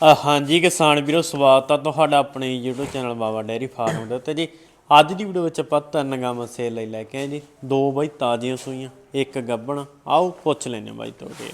ਹਾਂਜੀ ਕਿਸਾਨ ਵੀਰੋ ਸਵਾਗਤ ਆ ਤੁਹਾਡਾ ਆਪਣੇ YouTube channel Baba dairy farm ਦੇ। ਉੱਤੇ ਜੀ ਅੱਜ ਦੀ ਵੀਡੀਓ ਵਿੱਚ ਆਪਾਂ ਤਿੰਨ ਗਾਂ ਮਸੇ ਲਈ ਲੈ ਕੇ ਆਏ ਜੀ। ਦੋ ਬਾਈ ਤਾਜ਼ੀਆਂ ਸੂਈਆਂ ਇੱਕ ਗੱਬਣ। ਆਓ ਪੁੱਛ ਲੈਨੇ ਬਾਈ ਤੁਹਾਡੇ।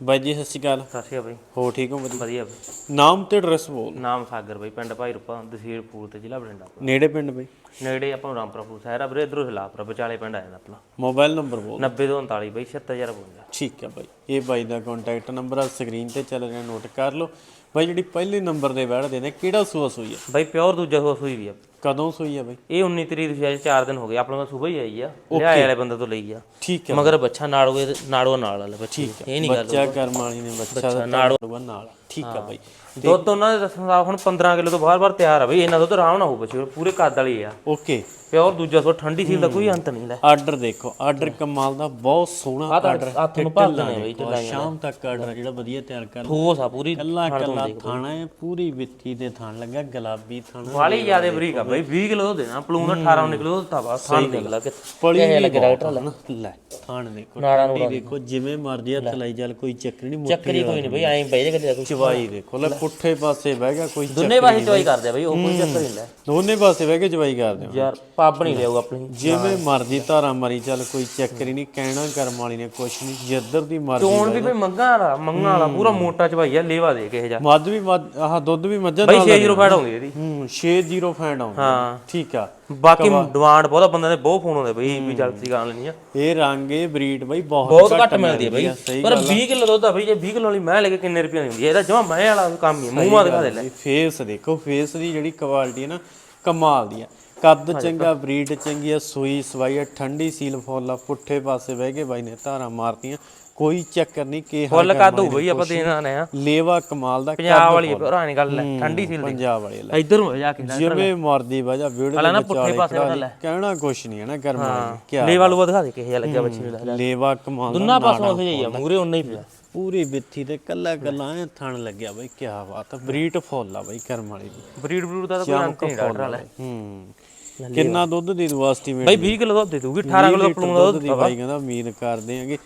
ਬਾਈ ਜੀ ਸਤਿ ਸ਼੍ਰੀ ਅਕਾਲ। ਸਤਿ ਸ਼੍ਰੀ ਅਕਾਲ ਬਾਈ। ਹੋ ਠੀਕ ਹੋ? ਵਧੀਆ। ਵਧੀਆ ਬਾਈ। ਨਾਮ ਤੇ ਐਡਰੈਸ ਬੋਲ। ਨਾਮ ਸਾਗਰ ਬਾਈ ਪਿੰਡ ਭਾਈ ਰੂਪਾ ਤਹਿਸੀਲ ਫੂਲ ਤੇ ਜ਼ਿਲ੍ਹਾ ਬਠਿੰਡਾ। ਨੇੜੇ ਪਿੰਡ ਬਾਈ? ਨੇੜੇ ਆਪਾਂ ਨੂੰ ਰਾਮਪੁਰਾ ਫੂਲ ਸ਼ਹਿਰ ਆ ਵੀਰੇ ਇਧਰੋਂ ਹਿਲਾਪੁਰਾ ਵਿਚਾਲੇ ਪਿੰਡ ਆ ਜਾਂਦਾ ਆਪਣਾ। ਮੋਬਾਈਲ ਨੰਬਰ ਬੋਲ। 90 ਤੋਂ 39 ਬਾਈ 76052 ਠੀਕ ਹੈ ਬਾਈ। ਇਹ ਬਾਈ ਦਾ ਕੰਟੈਕਟ ਨੰਬਰ ਆ ਸਕਰੀਨ ਤੇ ਚੱਲ ਰਿਹਾ ਨੋਟ ਕਰ ਲਓ। ਬਾਈ ਜਿਹੜੀ ਪਹਿਲੇ ਨੰਬਰ ਦੇ ਵੜ ਦੇ ਨੇ ਕਿਹੜਾ ਸੂਆ ਸੂਈ ਆ? ਬਾਈ ਪਿਓਰ ਦੂਜਾ ਸੂਆ ਸੂਈ ਵੀ ਆ। ਕਦੋਂ ਸੂਈ ਆ ਬਾਈ? ਇਹ 19 ਤਰੀਕ ਦੀ ਅੱਜ 4 ਦਿਨ ਹੋ ਗਏ। ਆਪਣਾ ਸਵੇਰ ਹੀ ਆਈ ਆ। ਲਿਆਏ ਵਾਲੇ ਬੰਦੇ ਤੋਂ ਲਈ ਆ। ਠੀਕ ਹੈ ਮਗਰ ਬੱਚਾ ਨਾੜੂਏ ਨਾੜੂਆ ਨਾਲ ਵਾਲਾ ਬੱਚੀ। ਇਹ ਨਹੀਂ ਗੱਲ ਬੱਚਾ ਕਰਮ ਵਾਲੀ ਨੇ ਬੱਚਾ ਨਾਲ ਨਾਲ ਠੀਕ ਆ ਬਾਈ। ਦੁੱਧ ਉਹਨਾਂ ਦੇ ਦੱਸਣ ਦਾ ਹੁਣ 15 ਕਿਲੋ ਤੋਂ ਬਾਹਰ-ਬਾਹਰ ਤਿਆਰ ਆ ਬਈ ਇਹਨਾਂ ਦੁੱਧ ਆਰਾਮ ਨਾਲ ਹੋਊ ਬੱਚੇ ਕੋਲ, ਪੂਰੇ ਕੱਦ ਵਾਲੀ ਆ। ਓਕੇ। ਪਿਓਰ ਦੂਜਾ ਸੂਆ ਠੰਡੀ ਸੀਲ ਦਾ ਕੋਈ ਅੰਤ ਨਹੀਂ ਲੈ। ਆਰਡਰ ਦੇਖੋ ਆਰਡਰ ਕਮਾਲ ਦਾ ਬਹੁਤ ਸੋਹਣਾ ਆਰਡਰ ਹੱਥ ਨੂੰ ਭਰ ਦੇਣੇ ਬਈ ਸ਼ਾਮ ਤੱਕ ਆਰਡਰ ਜਿਹੜਾ ਵਧੀਆ ਤਿਆਰ ਕਰ ਠੋਸ ਆ ਪੂਰੀ ਕੱਲਾ ਕੱਲਾ ਥਾਣਾ ਹੈ ਪੂਰੀ ਵਿੱਥੀ ਦੇ ਥਾਣ ਲੱਗਾ ਗੁਲਾਬੀ ਥਾਣਾ ਵਾਲੀ ਜਿਆਦੇ ਬਰੀਕ ਆ ਬਈ। 20 ਕਿਲੋ ਦੇਣਾ ਪਲੂਨ 18 ਨਿਕਲੋ ਤਾਂ ਬਸ ਥਾਣ ਦੇਖ ਲਾ ਕਿ ਪਲੀ ਲੱਗੇ ਡਾਕਟਰ ਲੈ ਲੈ ਥਾਣ ਦੇਖੋ ਨਾੜਾਂ ਠੰਡੀ ਦੇਖੋ ਜਿਵੇਂ ਮਰਜ਼ੀ ਹੱਥ ਲਾਈ ਚੱਲ ਕੋਈ ਚੱਕਰ ਨਹੀਂ ਚੱਕਰੀ ਕੋਈ ਨਹੀਂ ਬਈ ਐਂ ਬਈ ਦੇ ਗੱਲੇ ਦਾ ਚਵਾਈ ਦੇਖੋ ਲੈ ਪੁੱਠੇ ਪਾਸੇ ਬਹਿ ਗਿਆ ਕੋਈ ਦੁੰਨੇ ਪਾਸੇ ਚੋਈ ਕਰਦੇ ਆ ਬਈ ਉਹ ਕੋਈ ਚੱਕਰ ਨਹੀਂ ਲੈ। ਦੋਨੇ ਪਾਸੇ ਬਹਿ ਕੇ ਚਵਾਈ ਕਰਦੇ ਯਾਰ ਪੱਬ ਨਹੀਂ ਲਿਆਊ ਆਪਣੀ। ਜਿਵੇਂ ਮਰਜ਼ੀ ਧਾਰਾ ਮਰੀ ਚੱਲ ਕੋਈ ਚੱਕਰ ਹੀ ਨਹੀਂ ਕਹਿਣਾ ਕਰਮ ਵਾਲੀ ਨੇ ਕੁਛ ਨਹੀਂ ਜਿੱਧਰ ਦੀ ਮਰਜ਼ੀ ਚੋਣ ਵੀ ਬਈ ਮੰਗਾ ਵਾਲਾ ਮੰਗਾ ਵਾਲਾ ਪੂਰਾ ਮੋਟਾ ਚਵਾਈ ਆ ਲੇਵਾ ਦੇ ਕੇ ਇਹ ਜਾ। ਮੱਧ ਵੀ ਮੱਧ- ਆਹ ਦੁੱਧ ਵੀ ਮੱਝਾਂ ਬਈ ਨਾਲ 6 ਜ਼ੀਰੋ ਫੈਟ ਆਉਂਦੀ ਇਹਦੀ। ਹੂੰ 60 ਫੈਂਡ ਆਉਂਦਾ ਹਾਂ। ਠੀਕ ਆ। ਬਾਕੀ ਡਿਮਾਂਡ ਬਹੁਤਾ ਬੰਦੇ ਦੇ ਬਹੁਤ ਫੋਨ ਆਉਂਦੇ ਬਈ ਵੀ ਜਲਦੀ ਗਾਣ ਲੈਣੀ ਆ। ਇਹ ਰੰਗ ਇਹ ਬਰੀਡ ਬਈ ਬਹੁਤ ਘੱਟ ਮਿਲਦੀ ਆ ਬਈ। ਪਰ 20 ਕਿਲੋ ਦੁੱਧ ਆ ਬਈ ਜੇ 20 ਕਿਲੋ ਵਾਲੀ ਮੈਂ ਲੈ ਕੇ ਕਿੰਨੇ ਰੁਪਏ ਦੀ ਹੁੰਦੀ ਇਹਦਾ ਜਮਾ ਮੈਂ ਵਾਲਾ ਕੰਮ ਹੀ ਮੂੰਹ ਮਾ ਦਿਖਾ ਦੇ ਲੈ। ਫੇਸ ਦੇਖੋ ਫੇਸ ਦੀ ਜਿਹੜੀ ਕੁਆਲਿਟੀ ਹੈ ਨਾ ਕਮਾਲ ਦੀ ਆ। ਕੱਦ ਚੰਗਾ ਬਰੀਡ ਚੰਗੀ ਆ ਸੂਈ ਸਵਾਈ ਆ ਠੰਡੀ ਸੀਲ ਫੁੱਲ ਆ ਪੁੱਠੇ ਪਾਸੇ ਬਹਿ ਕੇ ਬਾਈ ਨੇ ਧਾਰਾਂ ਮਾਰਤੀਆਂ। ਕੋਈ ਚੱਕਰ ਨਹੀਂ ਕਿ ਫੁੱਲ ਕੱਦ ਹੋਊ ਬਈ ਆਪਾਂ ਦੇਣ ਆਨੇ ਆ ਲੇਵਾ ਕਮਾਲ ਦਾ ਪੰਜਾਬ ਵਾਲੀ ਪੁਰਾਣੀ ਗੱਲ ਲੈ ਠੰਡੀ ਸੀ ਪੰਜਾਬ ਵਾਲੇ ਲੈ। ਇੱਧਰ ਨੂੰ ਜਾ ਕੇ ਜਿਵੇਂ ਮਰਦੀ ਵਜਾ ਵੀਡੀਓ ਨਾ ਦੇ ਪੁੱਠੇ ਪਾਸੇ ਖੜਾ ਵਾਲਾ ਲਈ। ਲੈ। ਕਹਿਣਾ ਕੁਛ ਨਹੀਂ ਹੈ ਨਾ ਗਰਮ ਵਾਲੀ ਕੀ ਲੇਵਾ ਲੂਆ ਦਿਖਾ ਦੇ ਕਿਹੇ ਜਿਹਾ ਲੱਗਿਆ ਬੱਚੇ ਨੂੰ ਲੈ ਲੇਵਾ ਕਮਾਲ ਦਾ ਦੋਨਾਂ ਪਾਸੋਂ ਉਹ ਜਾਈਆ ਮੂਰੇ ਉਨਾ ਹੀ ਪਿਆ। ਪੂਰੀ ਵਿੱਥੀ ਤੇ ਕੱਲਾ ਕੱਲਾ ਐ ਥਣ ਲੱਗਿਆ ਬਈ ਕੀ ਬਾਤ ਆ ਬਰੀਡ ਫੁੱਲ ਆ ਬਈ ਕਰਮ ਵਾਲੀ ਦੀ। ਬਰੀਡ ਬਰੂਡ ਦਾ ਤਾਂ ਕੋਈ ਅੰਤ ਨਹੀਂ ਡਾਕਟਰ ਵਾਲਾ ਹੂੰ। ਕਿੰਨਾ ਦੁੱਧ ਦੇ ਦੂ ਐਸਟੀਮੇਟ ਬਈ 20 ਕਿਲੋ ਦੁੱਧ ਦੇ ਦੂਗੀ 18 ਕਿਲੋ ਪਲੂਣ ਦਾ ਦੁੱਧ ਦੀ ਬਾਈ ਕਹਿੰਦਾ ਉਮੀਦ ਕਰਦੇ ਆਂਗੇ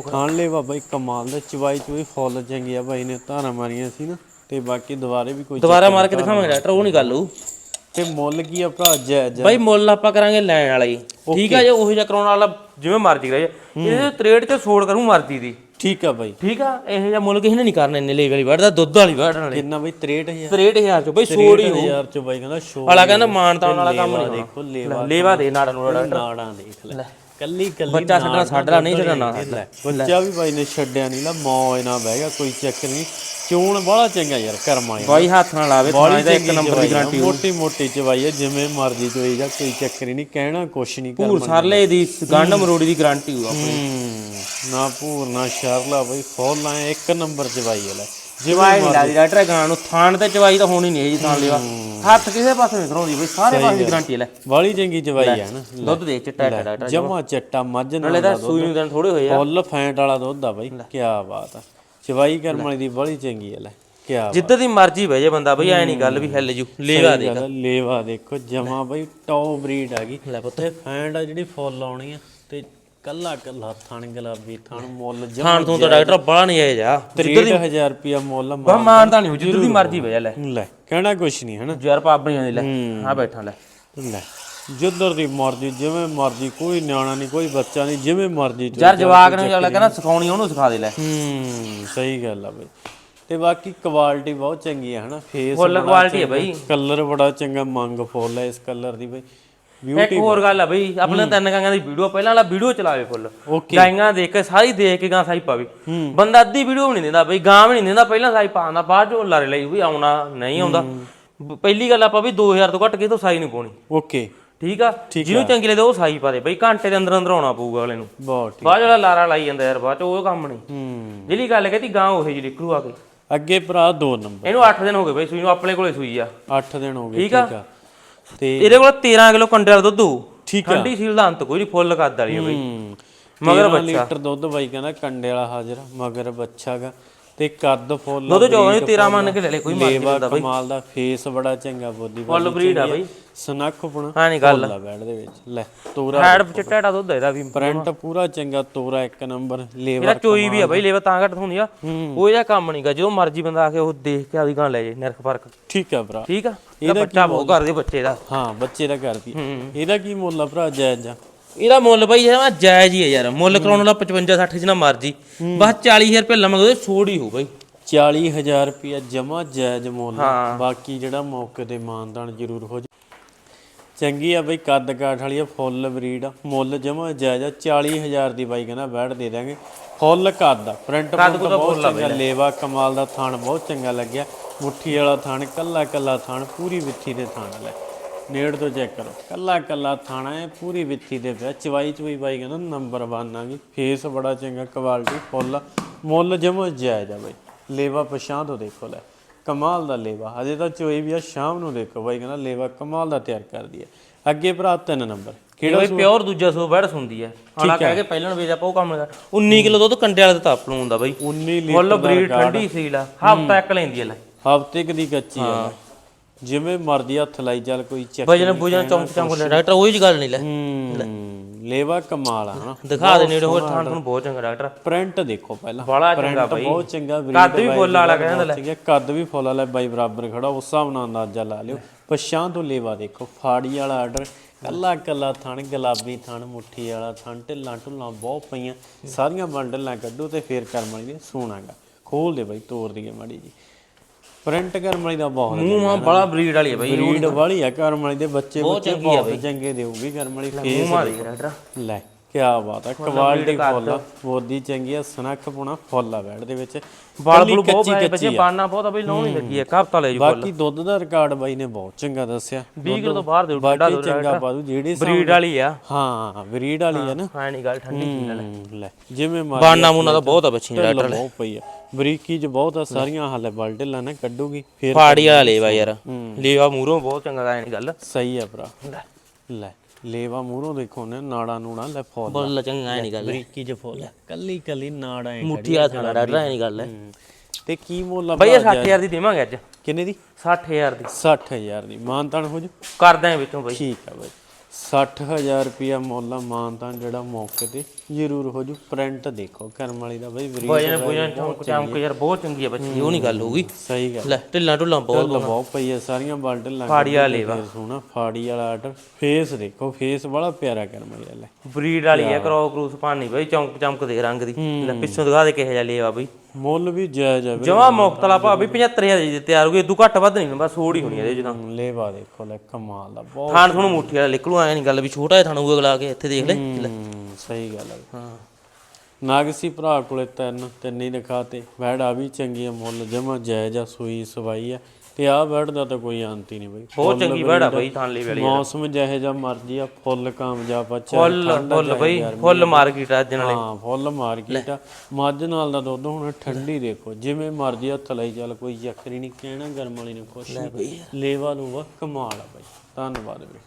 ਖਾਣ ਲੈ ਬਾਈ ਕਮਾਲ ਦਾ ਚਵਾਈ ਚੋਈ ਫੁੱਲ ਚੰਗੀ ਆ ਬਾਈ ਨੇ ਧਾਰਾਂ ਮਾਰੀਆਂ ਸੀ ਨਾ ਤੇ ਬਾਕੀ ਦੁਬਾਰੇ ਵੀ ਕੋਈ ਦੁਬਾਰਾ ਮਾਰ ਕੇ ਦਿਖਾਵਾਂਗੇ ਡਾਕਟਰ ਉਹ ਨਹੀਂ ਗੱਲ ਉਹ ਤੇ ਮੁੱਲ ਕੀ ਆ ਭਰਾ ਜੈ ਜੈ। ਬਾਈ ਮੁੱਲ ਆਪਾਂ ਕਰਾਂਗੇ ਲੈਣ ਵਾਲਾ ਹੀ ਠੀਕ ਆ ਜੇ ਉਹੋ ਜਿਹਾ ਕਰਾਉਣ ਵਾਲਾ ਜਿਵੇਂ ਮਰਜ਼ੀ ਕਰੇ ਇਹ ਤਰੇੜ ਤੇ ਛੋੜ ਕਰੂੰ ਮਰਜ਼ੀ ਦੀ। ਠੀਕ ਆ ਬਾਈ। ਠੀਕ ਆ ਇਹੋ ਜਿਹਾ ਮੁੱਲ ਕਿਸੇ ਨੇ ਨਹੀਂ ਕਰਨਾ ਇੰਨੇ ਲੈ ਵਾਲੀ ਵੜਦਾ ਦੁੱਧ ਵਾਲੀ ਵੜਨ ਵਾਲੇ ਕਿੰਨਾ ਬਈ 63000 63000 ਚ ਬਈ ਛੋੜ ਹੀ ਹੋ 63000 ਚ ਬਾਈ ਕਹਿੰਦਾ ਸ਼ੋ ਵਾਲਾ ਕਹਿੰਦਾ ਮਾਨਤਾਨ ਵਾਲਾ ਕੰਮ ਨਹੀਂ ਦੇਖੋ ਲੇਵਾ ਲੇਵਾ ਦੇ ਨਾੜਾ ਨੂੰ ਨਾੜਾਂ ਦੇਖ ਲੈ। ਕੱਲੀ ਕੱਲੀ ਬੱਚਾ ਛੱਡਣਾ ਸਾਡਾ ਨਹੀਂ ਛੱਡਣਾ। ਲੈ ਬੱਚਾ ਵੀ ਬਾਈ ਨੇ ਛੱਡਿਆ ਨਹੀਂ ਲਾ ਮੌਜ ਨਾਲ ਬਹਿ ਗਿਆ ਕੋਈ ਚੱਕਰ ਨਹੀਂ। ਚੋਣ ਬੜਾ ਚੰਗਾ ਯਾਰ ਕਰਮ ਆਇਆ ਬਾਈ ਹੱਥ ਨਾਲ ਲਾਵੇ ਥਾਣੇ ਦਾ ਇੱਕ ਨੰਬਰ ਦੀ ਗਾਰੰਟੀ ਮੋਟੀ ਮੋਟੀ ਚਵਾਈ ਹੈ ਜਿਵੇਂ ਮਰਜ਼ੀ ਚੋਈ ਜਾ ਕੋਈ ਚੱਕਰ ਹੀ ਨਹੀਂ ਕਹਿਣਾ ਕੁਛ ਨਹੀਂ ਕਰ ਪੂਰ ਸਰਲੇ ਦੀ ਗੰਡ ਮਰੋੜੀ ਦੀ ਗਾਰੰਟੀ ਹੋਊ ਆਪਣੀ। ਹੂੰ, ਨਾ ਭੂਰ ਨਾ ਸ਼ਰਲਾ ਬਈ ਫੁੱਲ ਆ ਇੱਕ ਨੰਬਰ ਚਵਾਈ ਹੈ ਲੈ। ਨਹੀਂ ਲਾਦੀ ਡਾਕਟਰ ਗਾਂ ਨੂੰ ਥਾਣ ਤੇ ਚਵਾਈ ਤਾਂ ਹੋਣੀ ਨਹੀਂ ਇਹ ਜੀ ਥਾਣ ਲੇਵਾ। ਹੱਥ ਕਿਸੇ ਪਾਸੇ ਨਹੀਂ ਧਰੋਂਦੀ ਬਈ ਸਾਰੇ ਪਾਸੇ ਦੀ ਗਾਰੰਟੀ ਲੈ। ਬਾਲੀ ਚੰਗੀ ਚਵਾਈ ਹੈ ਨਾ। ਦੁੱਧ ਦੇ ਚਿੱਟਾ ਡਾਕਟਰ ਜਮਾ ਚੱਟਾ ਮੱਝ ਨਾਲ ਤਾਂ ਸੂਈ ਨੂੰ ਦਿਨ ਥੋੜੇ ਹੋਏ ਆ। ਫੁੱਲ ਫੈਂਟ ਵਾਲਾ ਦੁੱਧ ਆ ਬਈ ਕੀ ਬਾਤ ਆ। ਚਵਾਈ ਕਰਮ ਵਾਲੀ ਦੀ ਬੜੀ ਚੰਗੀ ਹੈ ਲੈ ਕੀ ਜਿੱਦਾਂ ਦੀ ਮਰਜ਼ੀ ਬਹਿ ਜੇ ਬੰਦਾ ਬਈ ਐ ਨਹੀਂ ਗੱਲ ਵੀ ਹਿੱਲ ਜੂ ਲੇਵਾ ਦੇ ਗੱਲ ਲੇਵਾ ਦੇਖੋ ਜਮਾ ਬਈ ਟੌਪ ਬਰੀਡ ਆ ਗਈ। ਲੈ ਪੁੱਤ। ਫੈਂਟ ਆ ਜਿਹੜੀ ਫੁੱਲ ਆਉਣੀ ਆ ਤੇ ਕੱਲਾ ਕੱਲਾ ਥਣ ਗੁਲਾਬੀ ਥਣ ਮੁੱਲ ਜਮਾ ਖਾਣ ਤੋਂ ਤਾਂ ਡਾਕਟਰ ਬੜਾ ਨਹੀਂ ਆਏ ਜਾ 3000 ਰੁਪਿਆ ਮੁੱਲ ਬਾ ਮਾਨਦਾ ਨਹੀਂ ਜਿੱਦਾਂ ਦੀ ਮਰਜ਼ੀ ਜਾ ਲੈ। ਲੈ ਕਹਿਣਾ ਕੁਛ ਨਹੀਂ ਹਨਾ? ਯਾਰ ਪਾਬਣੀਆਂ ਦੀ ਲੈ। ਆ ਬੈਠਾ ਲੈ। ਲੈ ਜਿੱਧਰ ਦੀ ਮਰਜ਼ੀ ਜਿਵੇਂ ਮਰਜ਼ੀ ਕੋਈ ਨਿਆਣਾ ਨਹੀਂ ਕੋਈ ਬੱਚਾ ਨਹੀਂ ਜਿਵੇਂ ਮਰਜ਼ੀ ਯਾਰ ਜਵਾਕ ਨੂੰ ਅਗਲਾ ਕਹਿੰਦਾ ਸਿਖਾਉਣੀ ਉਹਨੂੰ ਸਿਖਾ ਦੇ ਲੈ। ਹੂੰ ਸਹੀ ਗੱਲ ਆ ਬਈ। ਤੇ ਬਾਕੀ ਕੁਆਲਿਟੀ ਬਹੁਤ ਚੰਗੀ ਆ ਹਨਾ? ਫੇਸ ਫੁੱਲ ਕੁਆਲਿਟੀ ਹੈ ਬਈ। ਕਲਰ ਬੜਾ ਚੰਗਾ ਮੰਗ ਫੁੱਲ ਹੈ ਇਸ ਕਲਰ ਦੀ ਬਈ। ਇੱਕ ਹੋਰ ਗੱਲ ਆ ਬਈ ਆਪਣੇ ਤਿੰਨ ਗਾਂਆਂ ਦੀ ਵੀਡੀਓ ਪਹਿਲਾਂ ਵਾਲਾ ਵੀਡੀਓ ਚਲਾਵੇ ਫੁੱਲ ਗਾਈਆਂ ਦੇਖ ਕੇ ਸਾਰੀ ਦੇਖ ਕੇ ਗਾਂ ਸਾਈ ਪਾਵੇ। ਬੰਦਾ ਅੱਧੀ ਵੀਡੀਓ ਵੀ ਨਹੀਂ ਦਿੰਦਾ ਬਈ ਗਾਂ ਵੀ ਨਹੀਂ ਦਿੰਦਾ ਪਹਿਲਾਂ ਸਾਈ ਪਾਉਂਦਾ ਬਾਅਦ ਚੋਂ ਲਾਰੇ ਲਈ ਵੀ ਆਉਣਾ ਨਹੀਂ ਆਉਂਦਾ। ਪਹਿਲੀ ਗੱਲ ਆਪਾਂ ਵੀ 2000 ਤੋਂ ਘੱਟ ਕੇ ਤੋਂ ਸਾਈ ਨਹੀਂ ਪਾਉਣੀ। ਓਕੇ ਠੀਕ ਆ? ਜਿਹਨੂੰ ਚੰਗੀ ਲੱਗਦਾ ਉਹ ਸਾਈ ਪਾ ਦੇ ਬਈ ਘੰਟੇ ਦੇ ਅੰਦਰ ਅੰਦਰ ਆਉਣਾ ਪਊਗਾ ਅਗਲੇ ਨੂੰ। ਬਹੁਤ ਠੀਕ। ਬਾਅਦ ਵਾਲਾ ਲਾਰਾ ਲਾਈ ਜਾਂਦਾ ਯਾਰ ਬਾਅਦ ਚ ਉਹ ਕੰਮ ਨਹੀਂ। ਜਿਹੜੀ ਗੱਲ ਕਹਿੰਦੀ ਗਾਂ ਉਹੇ ਜਿਹੀ ਨਿਕਲੂ ਆ ਕੇ। ਅੱਗੇ ਭਰਾ ਦੋ ਨੰਬਰ। ਇਹਨੂੰ 8 ਦਿਨ ਹੋ ਗਏ ਬਈ ਸੂਈ ਨੂੰ ਆਪਣੇ ਕੋਲੇ ਸੂਈ ਆ। 8 ਦਿਨ ਹੋ ਗਏ ਠੀਕ ਆ। ਤੇ ਇਹਦੇ ਕੋਲ 13 ਕਿਲੋ ਕੰਡੇ ਵਾਲਾ ਦੁੱਧ ਹੋਊ। ਠੀਕ ਆ। ਠੰਡੀ ਸੀਲ ਦਾ ਅੰਤ ਕੋਈ ਨਹੀਂ ਫੁੱਲ ਕੱਦ ਵਾਲੀ ਆ ਬਈ। ਹੂੰ। ਮਗਰ ਮਗਰ ਲੀਟਰ ਦੁੱਧ ਬਾਈ ਕਹਿੰਦਾ ਕੰਡੇ ਵਾਲਾ ਹਾਜ਼ਰ ਮਗਰ ਬੱਚਾ ਗਾ। ਤੇ ਕੱਦ ਫੁੱਲ ਦੁੱਧ ਚੋਗਾ ਨਹੀਂ 13 ਮੰਨ ਕੇ ਲੈ ਲੈ ਕੋਈ ਲੇਵਾ ਬੰਦਾ ਬਈ। ਕਮਾਲ ਦਾ ਫੇਸ ਬੜਾ ਚੰਗਾ ਬੋਦੀ ਫੁੱਲ ਬਰੀਡ ਆ ਬਈ। ਸਨੱਖ ਪੁਣਾ ਹਾਂ ਨਹੀਂ ਗੱਲ ਬੈਡ ਦੇ ਵਿੱਚ ਲੈ ਤੋਰਾ ਹੈਡ ਚਿੱਟਾ ਡਾ ਦੁੱਧ ਇਹਦਾ ਵੀ। ਪ੍ਰਿੰਟ ਪੂਰਾ ਚੰਗਾ ਤੋਰਾ ਇੱਕ ਨੰਬਰ ਲੇਵਾ ਇਹਦਾ ਚੋਈ ਵੀ ਆ ਬਈ ਲੇਵਾ ਤਾਂ ਘੱਟ ਹੁੰਦੀ ਆ। ਉਹ ਇਹਦਾ ਕੰਮ ਨਹੀਂਗਾ ਜਦੋਂ ਮਰਜ਼ੀ ਬੰਦਾ ਆ ਕੇ ਉਹ ਦੇਖ ਕੇ ਆਦੀ ਗਾਂ ਲੈ ਜੇ ਨਿਰਖ ਫ਼ਰਕ। ਠੀਕ ਆ ਭਰਾ। ਠੀਕ ਆ? ਇਹਦਾ ਬੱਚਾ ਬਹੁਤ ਕਰਦੇ ਬੱਚੇ ਦਾ। ਹਾਂ ਬੱਚੇ ਦਾ ਕਰਦੀ ਇਹਦਾ ਕੀ ਮੁੱਲ ਆ ਭਰਾ ਜਾਇਜ਼ ਆ ਇਹਦਾ ਮੁੱਲ ਬਈ ਜਮਾ ਜਾਇਜ਼ ਹੀ ਹੈ ਯਾਰ ਮੁੱਲ ਕਰਾਉਣ ਵਾਲਾ 55 60 ਜਿੰਨਾ ਮਰਜ਼ੀ। ਬਸ 40000 ਰੁਪਏ ਲਵਾਂਗੇ ਛੋੜ ਹੀ ਹੋ ਬਈ। 40000 ਰੁਪਿਆ ਜਮਾ ਜਾਇਜ਼ ਮੁੱਲ। ਹਾਂ। ਬਾਕੀ ਜਿਹੜਾ ਮੌਕੇ ਤੇ ਮਾਨਦਾਨ ਜ਼ਰੂਰ ਹੋ ਜਾ ਚੰਗੀ ਆ ਬਈ ਕੱਦ ਕਾਠ ਵਾਲੀ ਆ ਫੁੱਲ ਬਰੀਡ ਆ ਮੁੱਲ ਜਮਾ ਜਾਇਜ਼ ਆ। 40000 ਦੀ ਬਾਈ ਕਹਿੰਦਾ ਬੈਠ ਦੇ ਦਾਂਗੇ ਫੁੱਲ ਕੱਦ ਆ ਪ੍ਰਿੰਟ ਬਹੁਤ ਚੰਗਾ ਲੇਵਾ ਕਮਾਲ ਦਾ ਥਾਣ ਬਹੁਤ ਚੰਗਾ ਲੱਗਿਆ। ਮੁੱਠੀ ਵਾਲਾ ਥਾਣ ਕੱਲਾ ਕੱਲਾ ਥਾਣ ਪੂਰੀ ਵਿੱਥੀ ਦੇ ਥਾਣ ਲੈ। ਨੇੜ ਤੋਂ ਚੈੱਕ ਕਰੋ। ਕੱਲਾ ਕੱਲਾ ਥਾਣਾ ਹੈ ਪੂਰੀ ਵਿੱਥੀ ਦੇ ਪਿਆ ਚਵਾਈ ਚਵਾਈ ਬਾਈ ਕਹਿੰਦਾ ਨੰਬਰ 1 ਆ ਗਈ ਫੇਸ ਬੜਾ ਚੰਗਾ ਕੁਆਲਿਟੀ ਫੁੱਲ। ਮੁੱਲ ਜਮਾ ਜਾਇਜ਼ ਆ ਬਾਈ। ਲੇਵਾ ਪਛਾਣ ਤੋਂ ਦੇਖੋ ਲੈ। ਕਮਾਲ ਦਾ ਲੇਵਾ। ਹਜੇ ਤਾਂ ਚੋਈ ਵੀ ਆ ਸ਼ਾਮ ਨੂੰ ਦੇਖੋ ਬਾਈ ਕਹਿੰਦਾ ਲੇਵਾ ਕਮਾਲ ਦਾ ਤਿਆਰ ਕਰਦੀ ਹੈ ਅੱਗੇ ਭਰਾ ਤਿੰਨ ਨੰਬਰ ਕਿਹੜਾ ਪਿਓਰ ਦੂਜਾ ਸੋ ਬੈੜ ਹੁੰਦੀ ਹੈ ਆਲਾ ਕਹਿ ਕੇ ਪਹਿਲਾਂ ਵੇਚ ਆਪਾਂ ਉਹ ਕੰਮ ਕਰ। 19 ਕਿਲੋ ਦੁੱਧ ਕੰਡੇ ਵਾਲੇ ਦਾ ਤਾਪ ਨੂੰ ਹੁੰਦਾ ਬਈ। 19 ਮੁੱਲ ਲੀਟਰ ਬਰੀਡ ਠੰਡੀ ਸੀਲ ਆ। ਹਫਤਾ ਇੱਕ ਲੈਂਦੀ ਹੈ ਲੈ। ਹਫ਼ਤੇ ਦੀ ਕੱਚੀ ਆ। ਜਿਵੇਂ ਮਰਦੀ ਹੱਥ ਲਾਈ ਚੱਲ ਕੋਈ ਚੱਕ ਵਜਨ ਬੁਜਨ ਚੌਂਕ ਚੌਂਕ ਲੈ ਡਾਕਟਰ ਉਹੀ ਜੀ ਗੱਲ ਨਹੀਂ ਲੈ। ਹੂੰ ਲੇਵਾ ਕਮਾਲ ਆ ਹਨਾ। ਦਿਖਾ ਦੇ ਨੇੜੇ ਹੋਰ ਥਾਂ ਤੁਹਾਨੂੰ ਬਹੁਤ ਚੰਗਾ ਡਾਕਟਰ। ਪ੍ਰਿੰਟ ਦੇਖੋ ਪਹਿਲਾਂ। ਬੜਾ ਚੰਗਾ ਬਈ। ਬਹੁਤ ਚੰਗਾ ਕੱਦ ਵੀ ਫੁੱਲ ਵਾਲਾ ਕਹਿੰਦਾ ਲੈ। ਠੀਕ ਹੈ ਕੱਦ ਵੀ ਫੁੱਲ ਵਾਲਾ ਬਾਈ ਬਰਾਬਰ ਖੜਾ ਉਸ ਹਿਸਾਬ ਨਾਲ ਅੰਦਾਜ਼ਾ ਲਾ ਲਿਓ। ਪਛਾਂ ਤੋਂ ਲੇਵਾ ਦੇਖੋ ਫਾੜੀ ਵਾਲਾ ਆਰਡਰ ਕੱਲਾ ਕੱਲਾ ਥਣ ਗੁਲਾਬੀ ਥਣ ਮੁੱਠੀ ਵਾਲਾ ਥਣ ਢਿੱਲਾਂ ਢੁੱਲਾਂ ਬਹੁਤ ਪਈਆਂ। ਸਾਰੀਆਂ ਬੰਡਲਾਂ ਕੱਢੋ ਤੇ ਫੇਰ ਕਰਮ ਵਾਲੀ ਦੇ ਸੋਨਾਗਾ ਖੋਲ ਦੇ ਬਾਈ ਤੋੜ ਦਈਏ ਮਾੜੀ ਜੀ ਪ੍ਰਿੰਟ ਕਰਮ ਵਾਲੀ ਦਾ ਬਹੁਤ ਮੂੰਹ ਮਾਂ ਬੜਾ ਬਰੀਡ ਵਾਲੀ ਹੈ ਬਈ ਬਰੀਡ ਵਾਲੀ ਆ ਕਰਮ ਵਾਲੀ। ਦੇ ਬੱਚੇ ਬੱਚੇ ਬਹੁਤ ਚੰਗੇ ਦੇਊਗੀ ਕਰਮ ਵਾਲੀ ਫੇਸ ਮੂੰਹ ਮਾਰੀ ਡਾਕਟਰ ਲੈ। ਕੀ ਬਾਤ ਹੈ ਕੁਆਲਿਟੀ ਫੁੱਲ ਆ। ਬੋਦੀ ਚੰਗੀ ਆ ਸਨੱਖ ਪੁਣਾ ਫੁੱਲ ਆ ਬੈਡ ਦੇ ਵਿੱਚ। ਬਾਲ ਕੱਲੀ ਬੁਲ ਬਹੁਤ ਕੱਚੀ ਬੱਚੇ ਬਾਨਾ ਬਹੁਤ ਆ ਬਈ ਲਾਉਣ ਹੀ ਲੱਗੀ ਇੱਕ ਹਫਤਾ ਲੈ ਜੂ ਫੁੱਲ। ਬਾਕੀ ਦੁੱਧ ਦਾ ਰਿਕਾਰਡ ਬਾਈ ਨੇ ਬਹੁਤ ਚੰਗਾ ਦੱਸਿਆ। 20 ਕਿਲੋ ਤੋਂ ਬਾਹਰ ਦੇ ਬਾਕੀ ਚੰਗਾ ਪਾਦੂ ਜਿਹੜੀ ਬਰੀਡ ਵਾਲੀ ਆ। ਹਾਂ ਬਰੀਡ ਵਾਲੀ ਆ ਨਾ। ਹਾਂ ਨਹੀਂ ਗੱਲ ਠੰਡੀ ਸੀ ਲੈ ਹੂੰ, ਲੈ ਜਿਵੇਂ ਮਾਰ ਬਾਨਾ ਮੂਨਾ ਦਾ ਬਹੁਤ ਆ ਬੱਚੀਆਂ ਢਿੱਲ ਬਹੁਤ ਪਈ ਆ। ਬਰੀਕੀ ਚ ਬਹੁਤ ਆ ਸਾਰੀਆਂ ਹਾਲੇ ਬਲਟਿਲਾਂ ਨਾ ਕੱਢੂਗੀ ਫੇਰ ਫਾੜੀ ਵਾਲਾ ਲੇਵਾ ਯਾਰ। ਲੇਵਾ ਮੂਰੋਂ ਬਹੁਤ ਚੰਗਾ ਗਾ ਨਹੀਂ ਗੱਲ। ਸਹੀ ਆ ਭਰਾ। ਲੈ। ਲੈ। ਲੇਵਾ ਮੂਹਰੋਂ ਦੇਖੋ ਨੇ ਨਾੜਾ ਨੂੜਾ ਲੈ ਫੁੱਲ ਬੁੱਲ ਚੰਗਾ ਨਹੀਂ ਗੱਲ। ਬਰੀਕੀ ਚ ਫੁੱਲ। ਕੱਲੀ ਕੱਲੀ ਨਾੜਾ ਐ ਮੁੱਠੀ ਵਾਲਾ ਖਾਣਾ ਡਾਕਟਰ ਐ ਨਹੀਂ ਗੱਲ ਤੇ ਕੀ ਮੁੱਲ ਆ ਬਈ ਇਹ 60000 ਦੀ ਦੇਵਾਂਗੇ ਅੱਜ। ਕਿੰਨੇ ਦੀ? 60000 ਦੀ। 60000 ਦੀ। ਮਾਨਤਾਨ ਹੋ ਜੂ? ਕਰਦਾ ਵਿੱਚੋਂ ਬਈ। ਠੀਕ ਆ ਬਾਈ। 60000 ਰੁਪਿਆ ਮੁੱਲ ਆ ਮਾਨਤਾਨ ਜਿਹੜਾ ਮੌਕੇ ਤੇ ਜ਼ਰੂਰ ਹੋ ਜੂ। ਪ੍ਰਿੰਟ ਦੇਖੋ ਕਰਮ ਵਾਲੀ ਦਾ ਬਾਈ ਬਰੀਡ ਵਜਨ ਬੁਜਨ ਚੌਂਕ ਚਮਕ ਯਾਰ ਬਹੁਤ ਚੰਗੀ ਆ ਬੱਚੀ ਉਹ ਨਹੀਂ ਗੱਲ ਹੋਊਗੀ। ਸਹੀ ਗੱਲ। ਲੈ ਢਿੱਲਾਂ ਢੁੱਲਾਂ ਬਹੁਤ ਢਿੱਲ ਬਹੁਤ ਪਈ ਆ ਸਾਰੀਆਂ ਬਾਲਟਲ ਲੱਗ ਫਾੜੀ ਵਾਲਾ ਲੇਵਾ ਸੋਹਣਾ ਫਾੜੀ ਵਾਲਾ ਆਰਡਰ ਫੇਸ ਦੇਖੋ ਫੇਸ ਬੜਾ ਪਿਆਰਾ ਕਰਮ ਵਾਲੀ ਲੈ। ਬਰੀਡ ਵਾਲੀ ਆ ਕਰੋ ਕਰੂਸ ਪਾਣੀ ਬਈ ਚੌਂਕ ਚਮਕ ਦੇ ਰੰਗ ਦੀ। ਲੈ ਪਿੱਛੋਂ ਦਿਖਾ ਦੇ ਕਿਹੋ ਜਿਹਾ ਲੇਵਾ ਬਈ। ਮੁੱਲ ਵੀ ਜਾਇਜ਼ ਆ ਬਈ ਜਮਾ ਮੁਕਤਲਾ ਭਾਵੇਂ 75000 ਦੀ ਤਿਆਰ ਹੋ ਗਈ ਇਦੋਂ ਘੱਟ ਵੱਧ ਨਹੀਂ ਬਸ ਸੋੜ ਹੀ ਹੋਣੀ ਇਹਦੇ ਜਦੋਂ ਲੇਵਾ ਦੇਖੋ ਲੈ ਕਮਾਲ ਦਾ ਬਹੁਤ ਥਾਣ ਤੁਹਾਨੂੰ ਮੁੱਠੀ ਵਾਲਾ ਨਿਕਲੂ ਆਇਆ ਨਹੀਂ ਗੱਲ ਵੀ ਛੋਟਾ ਜਿਹਾ ਥਾਣੂ ਅਗਲਾ ਕੇ ਇੱਥੇ ਦੇਖ ਲੈ। ਹੂੰ, ਸਹੀ ਗੱਲ ਹੈ ਹਾਂ। ਨਾਗਸੀ ਭਰਾ ਕੋਲੇ ਤਿੰਨ ਤਿੰਨ ਹੀ ਦਿਖਾਤੇ ਵੈੜ ਆ ਵੀ ਚੰਗੀ ਆ ਮੁੱਲ ਜਮਾ ਜਾਇਜ਼ ਆ ਸੂਈ ਸਵਾਈ ਆ। ਤੇ ਆ ਵੈੜ ਦਾ ਤਾਂ ਕੋਈ ਅੰਤ ਹੀ ਨਹੀਂ ਬਈ। ਬਹੁਤ ਚੰਗੀ ਬੜਾ ਬਈ ਥਾਣ ਲਈ ਵਾਲੀ ਮੌਸਮ ਜਿਹੇ ਜਾਂ ਮਰਜ਼ੀ ਆ ਫੁੱਲ ਕਾਮਯਾਬ ਆ ਫੁੱਲ ਫੁੱਲ ਬਈ ਫੁੱਲ ਮਾਰਕੀਟ ਅੱਜ ਨਾਲੇ। ਹਾਂ ਫੁੱਲ ਮਾਰਕੀਟ ਆ ਮੱਝ ਨਾਲ ਦਾ ਦੁੱਧ ਹੁਣ ਠੰਡੀ ਦੇਖੋ ਜਿਵੇਂ ਮਰਜ਼ੀ ਹੱਥ ਲਈ ਚੱਲ ਕੋਈ ਚੱਕਰ ਹੀ ਨਹੀਂ ਕਹਿਣਾ ਗਰਮ ਵਾਲੀ ਨੇ ਕੁਛ ਨਹੀਂ। ਲੇਵਾ ਨੂੰ ਵਾ ਕਮਾਲ ਆ ਬਈ ਧੰਨਵਾਦ ਬਈ